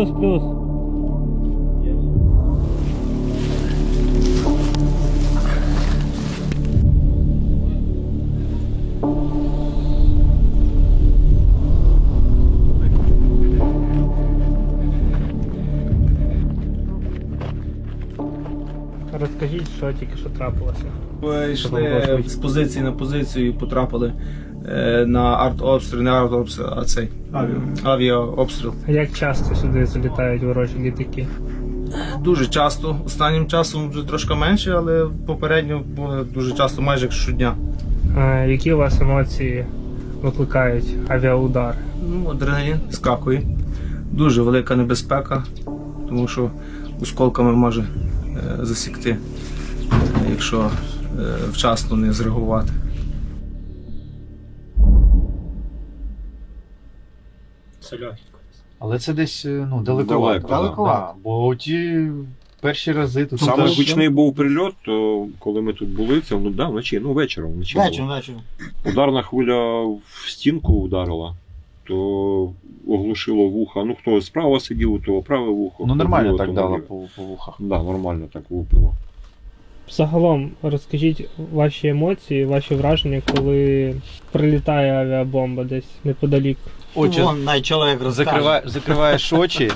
Плюс, плюс. Розкажіть, що тільки що трапилося. Ви йшли з позиції на позицію і потрапили на артобстріл, не артобстріл, а цей авіаобстріл. А Як часто сюди залітають ворожі літаки? Дуже часто. Останнім часом вже трошки менше, але попередньо було дуже часто, майже як щодня. А, які у вас емоції викликають авіаудар? Ну, адреналін скакує. Дуже велика небезпека, тому що осколками може е, засікти, якщо е, вчасно не зреагувати. Але це десь е, ну, далеко. Далеко, да. Да, бо ті перші рази тут Саме теж- гучний був прильот, то коли ми тут були, це ну, да, вночі, ну вечором вночі. було. Вечором, вечором. Ударна хвиля в стінку вдарила, то оглушило вуха. Ну, хто справа сидів, того праве вухо. Ну хто нормально зліво, так то дало ліве. по, по вухах. Да, нормально так лупило. Загалом розкажіть ваші емоції, ваші враження, коли прилітає авіабомба десь неподалік. Очі Вон, навіть чоловік розкаже. закриває, закриваєш очі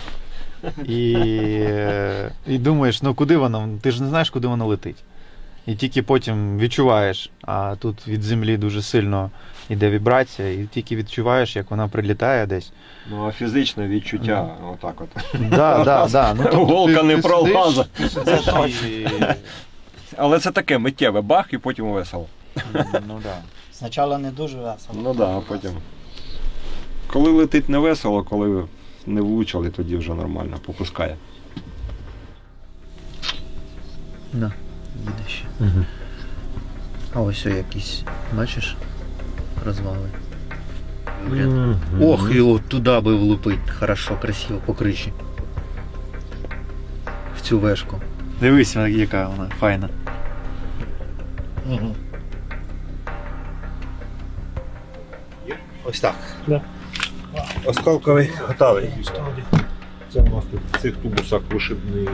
і, і думаєш, ну куди воно? Ти ж не знаєш, куди воно летить. І тільки потім відчуваєш, а тут від землі дуже сильно йде вібрація, і тільки відчуваєш, як вона прилітає десь. Ну, а фізичне відчуття, отак от. Да, да, да. Ну, Голка не пролазить. Але це таке миттєве бах і потім весело. Ну, да. Спочатку не дуже весело. Ну так, да, а потім. Коли летить не весело, коли не влучили, тоді вже нормально попускає. Да, їде ще. А ось якісь, бачиш, розвали. Блін. Ох, і от туди би влупить. Хорошо, красиво, по криші. В цю вешку. Дивись, яка вона файна. Мгм. Ось так. Да. Осколковий готовий. Це у нас тут в цих тубусах вишибні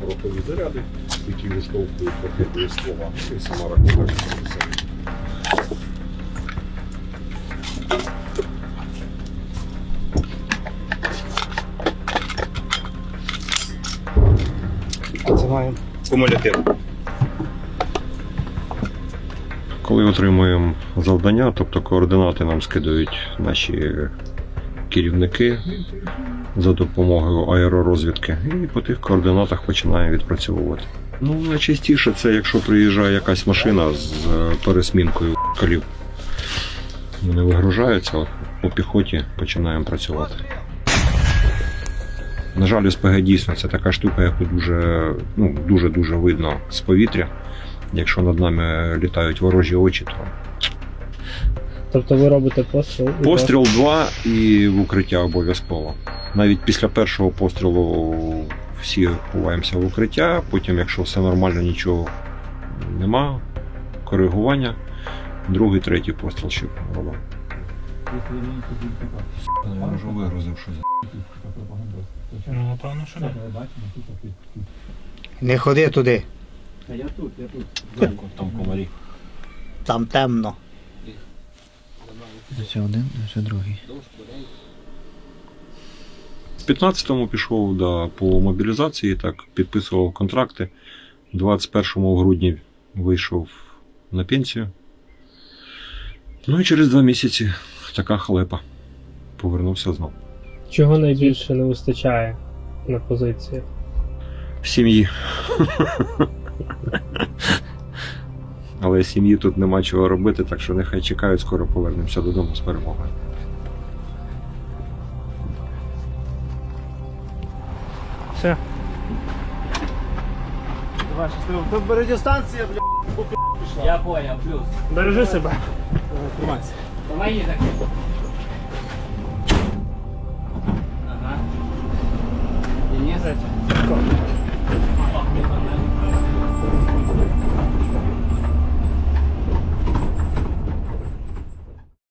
порохові заряди, які виштовхують ракетні слова. І сама ракета. Це маємо кумулятив. Коли отримуємо завдання, тобто координати нам скидають наші керівники за допомогою аеророзвідки, і по тих координатах починаємо відпрацьовувати. Ну, найчастіше це якщо приїжджає якась машина з е, пересмінкою колів. Вони вигружаються, по піхоті починаємо працювати. На жаль, СПГ дійсно це така штука, яку дуже ну, дуже-дуже видно з повітря. Якщо над нами літають ворожі очі, то Тобто ви робите постріл. постріл два і в укриття обов'язково. Навіть після першого пострілу всі ховаємося в укриття, потім, якщо все нормально, нічого нема, коригування, другий, третій постріл ще робимо. Я вже вигрузив щось. Ну, напевно, що не. Не ходи туди, Там комарі. там темно. Це один, це другий. В 15-му пішов да, по мобілізації, так, підписував контракти. 21 грудні вийшов на пенсію. Ну і через два місяці така халепа. Повернувся знову. Чого найбільше не вистачає на позиції? Сім'ї. Але сім'ї тут нема чого робити, так що нехай чекають, скоро повернемося додому з перемогою. Все. Я понял, плюс. Бережи себе. Помоги так. Ага. Денис.